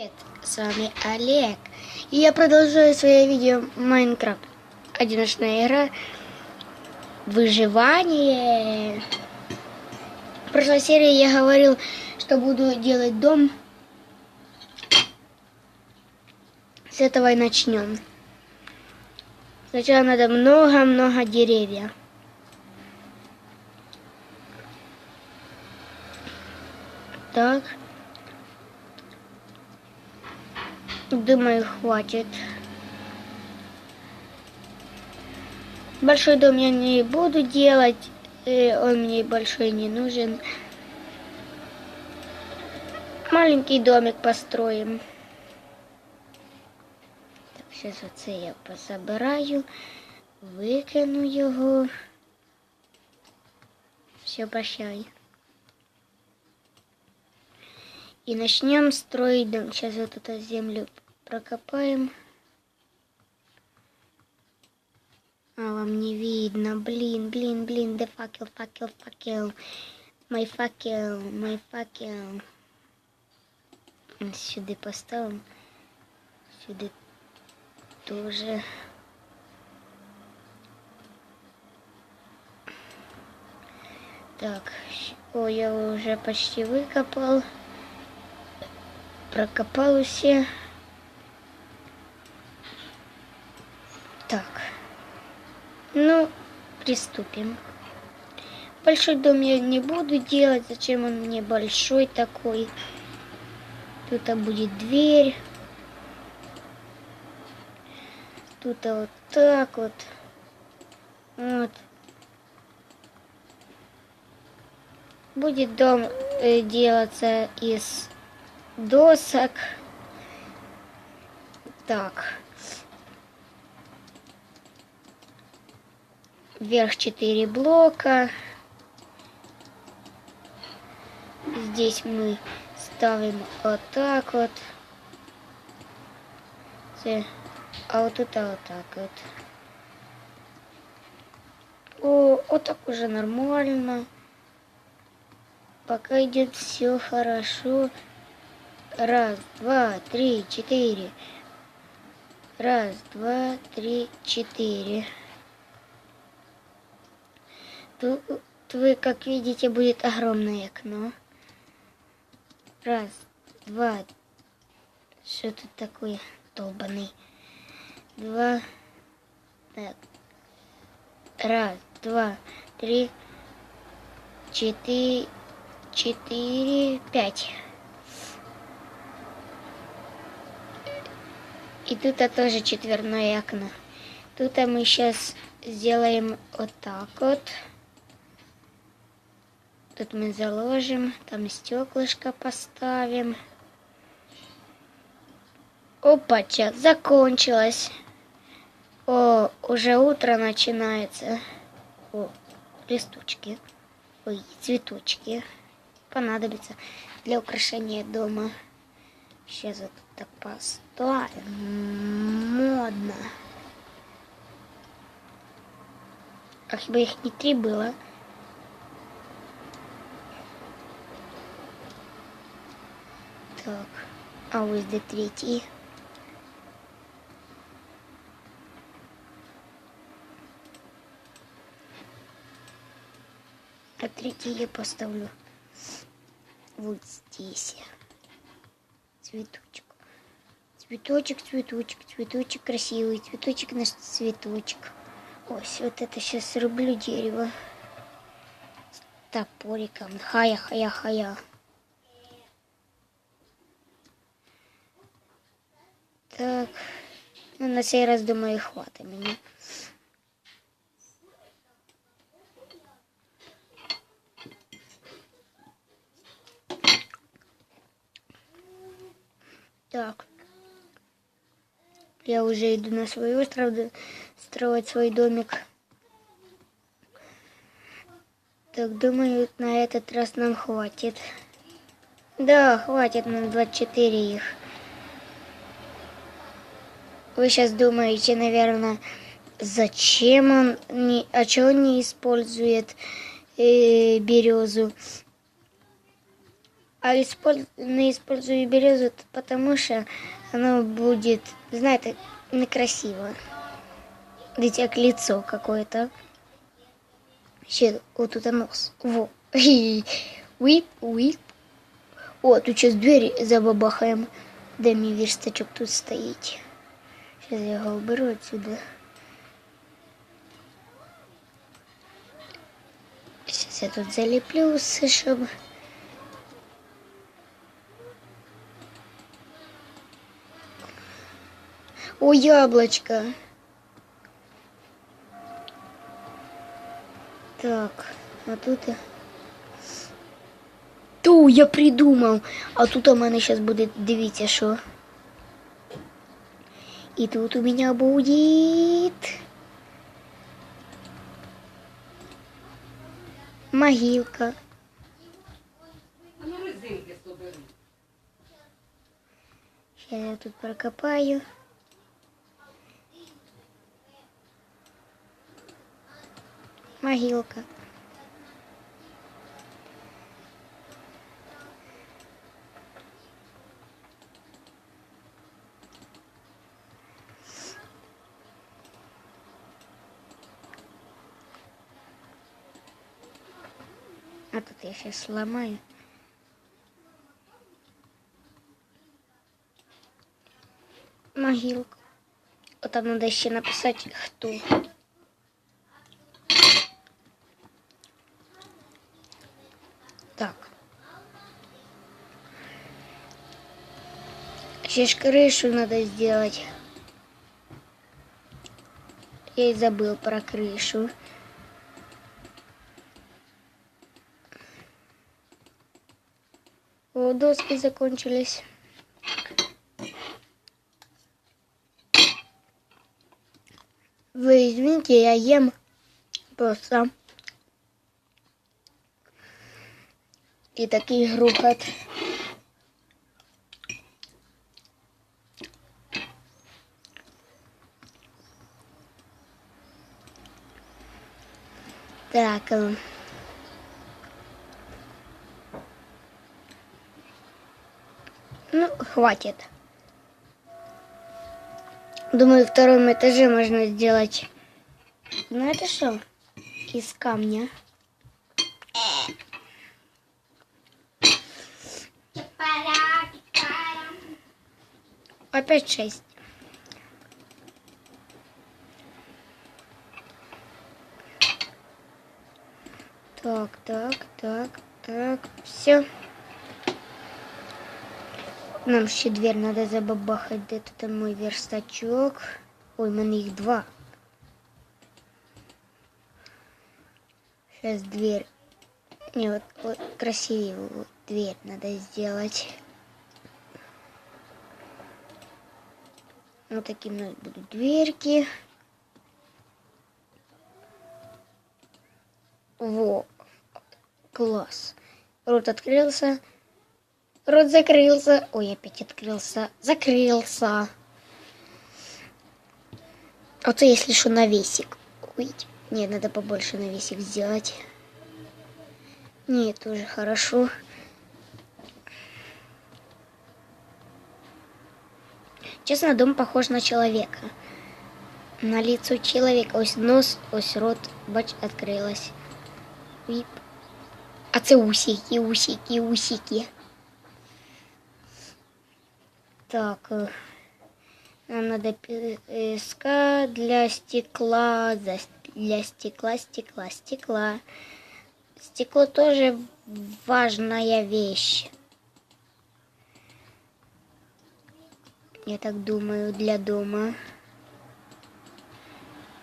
Привет, с вами Олег. И я продолжаю свое видео Майнкрафт. Одиночная игра. Выживание. В прошлой серии я говорил, что буду делать дом. С этого и начнем. Сначала надо много-много деревьев. Так. Думаю, хватит. Большой дом я не буду делать. э, Он мне большой не нужен. Маленький домик построим. Так, сейчас оце я позабираю, викину його. Все, прощай. И начнем строить дом. Сейчас вот эту землю прокопаем. А, вам не видно. Блин, блин, блин. Да факел, факел, факел. Мой факел, мой факел. Сюда поставим. Сюда тоже. Так, о, я уже почти выкопал. Прокопал все. Так. Ну, приступим. Большой дом я не буду делать. Зачем он мне большой такой? Тут будет дверь. Тут вот так вот. Вот. Будет дом э, делаться из досок. Так. Вверх 4 блока. Здесь мы ставим вот так вот. А вот это вот так вот. О, вот так уже нормально. Пока идет все хорошо. Раз, два, три, четыре. Раз, два, три, четыре. Тут вы, как видите, будет огромное окно. Раз, два. Что тут такое долбанный? Два. Так. Раз, два, три, четыре, четыре, пять. И тут тоже четверное окно. Тут мы сейчас сделаем вот так вот. Тут мы заложим, там стеклышко поставим. Опа, чат, закончилось. О, уже утро начинается. О, листочки. Ой, цветочки. Понадобится для украшения дома. Сейчас вот так поставим. Модно. А хіба их не три было? Так, а ось де третій. А третий я поставлю вот здесь. Цветочек. Цветочек, цветочек, цветочек красивый, цветочек наш цветочек. Ось, вот это сейчас рублю дерево. С топориком. Хая, хая, хая. Так. Ну, на цей раз, думаю, хватить мені. Так. Я уже иду на свой остров строить свой домик. Так, думаю, на этот раз нам хватит. Да, хватит нам 24 их. Вы сейчас думаете, наверное, зачем он, не, а чего он не использует э, березу? А использ- не использую березу, потому что оно будет, знаете, некрасиво. Видите, как лицо какое-то. Ще, вот тут нос. Во. Уип, уип. О, тут сейчас двері забабахаємо. Де мій верстачок тут стоїть. Сейчас я його уберу отсюда. Сейчас я тут залеплю все, щоб... О, яблочко. Так, а тут... я- Ту, я придумав. А тут у мене зараз буде, дивіться, що. І тут у мене буде... Могилка. Ну. Сейчас я тут прокопаю. Могилка. А тут я сейчас сломаю. Могилку. От там надо ще написати хто. Так. Ж крышу надо сделать. Я и забыл про крышу. О, доски закончились. Вы извините, я ем просто. И такий грухот. Так. Ну, хватит. Думаю, втором этаже можно сделать. Знаете что? Из камня. Опять шесть. Так, так, так, так. Все. Нам ще дверь надо забабахать. Де тут там мой верстачок? Ой, в мене їх два. Сейчас дверь. Не, вот, вот красивее дверь надо сделать. Вот такие у нас будут дверки. Во. Класс. Рот открылся. Рот закрылся. Ой, опять открылся. Закрылся. А то если что навесик. Ой, нет, надо побольше навесик сделать. Нет, тоже хорошо. Честно, дом похож на человека. На лицо человека. Ось нос, ось рот, бач, открылась. Вип. А це усики, усики, усики. Так. э, Нам надо песка для стекла, для стекла, стекла, стекла. Стекло тоже важная вещь. Я так думаю, для дома.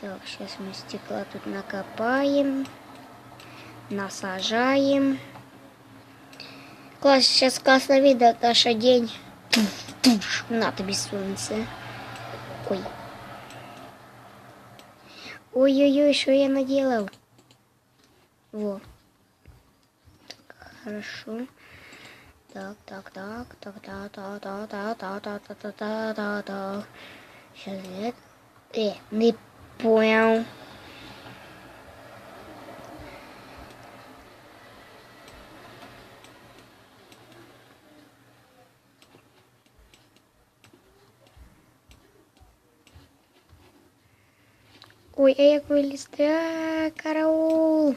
Так, сейчас мы стекла тут накопаем, насажаем. Класс, сейчас классно видно, Таша, день. На тобі сонце. Ой. Ой-ой-ой, что я наделал? Во. Так, хорошо. Так, так, так, так, так, так, так, так, так, так, так, так, так, так. Сейчас нет. Э, не понял. Ой, я як виліз? Да, караул.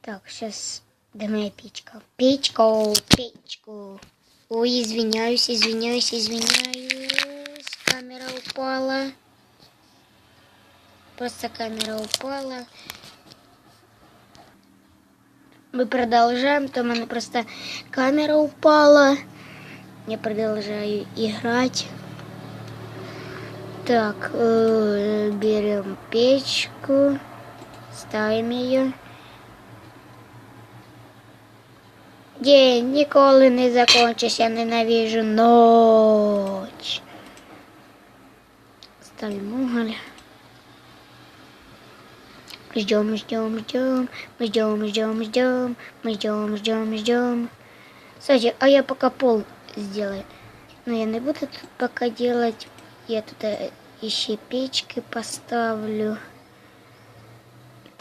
Так, сейчас Де моя печка? Печку, печку. Ой, извиняюсь, извиняюсь, извиняюсь. Камера упала. Просто камера упала. Мы продолжаем, там она просто камера упала. Я продолжаю играть. Так, э, берем печку, ставим ее. День ніколи не закончиться, ненавижу ночь. Ставим уголь. Ждем, ждем, ждем, мы ждем, ждем, ждем, мы ждем, ждем, ждем. Кстати, а я пока пол сделаю. Но я не буду тут пока делать. Я тут э, еще печки поставлю.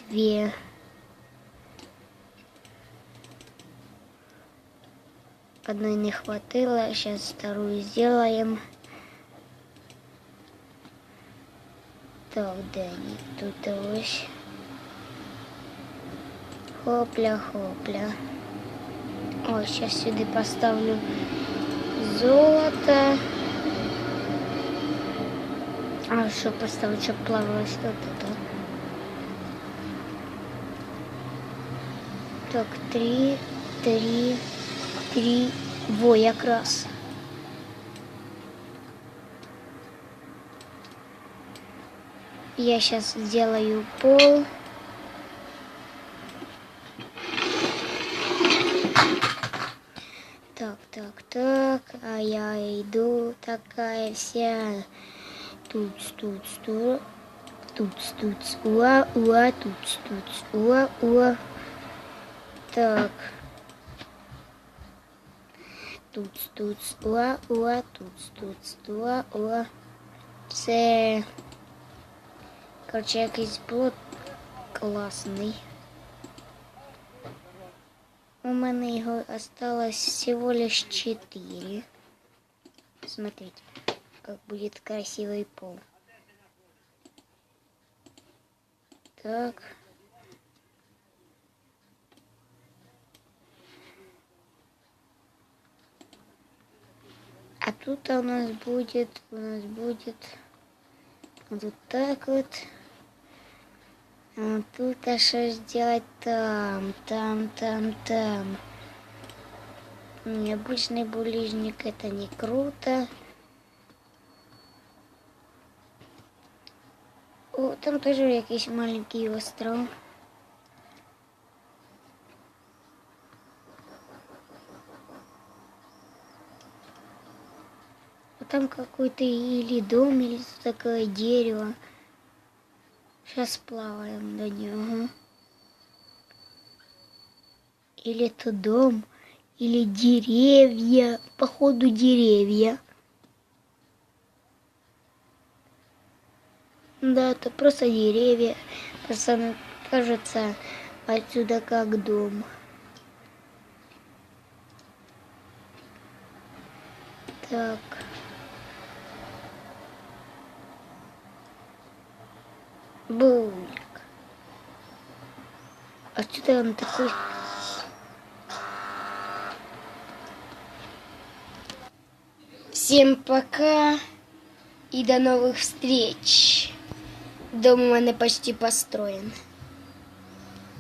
Две. Одной не хватило, сейчас вторую сделаем. Так, да, не тут ось. Хопля, хопля. О, сейчас сюда поставлю золото. А что поставить, чтобы плавалось вот это? Так, три, три, три, во, якраз. Я сейчас сделаю пол. Так, так, так, а я иду такая вся. Тут, тут, тут, тут, тут, уа, уа, тут, тут, уа, уа. Так. Тут, тут, уа, уа, тут, тут, уа, уа. Це, короче, якийсь блок класний. У мене його осталось всего лишь 4. Смотрите, как будет красивый пол. Так. А тут у нас будет, у нас будет вот так вот. А тут а что сделать там, там, там, там. Необычный булыжник это не круто. О, там тоже якийсь маленький остров. А там какой-то или дом, или такое дерево. Сейчас плаваем до него. Или это дом, или деревья. Походу деревья. Да, это просто деревья. Просто кажется отсюда как дом. Так. Отсюда он такой... Всем пока и до новых встреч. Дом у мене почти построен.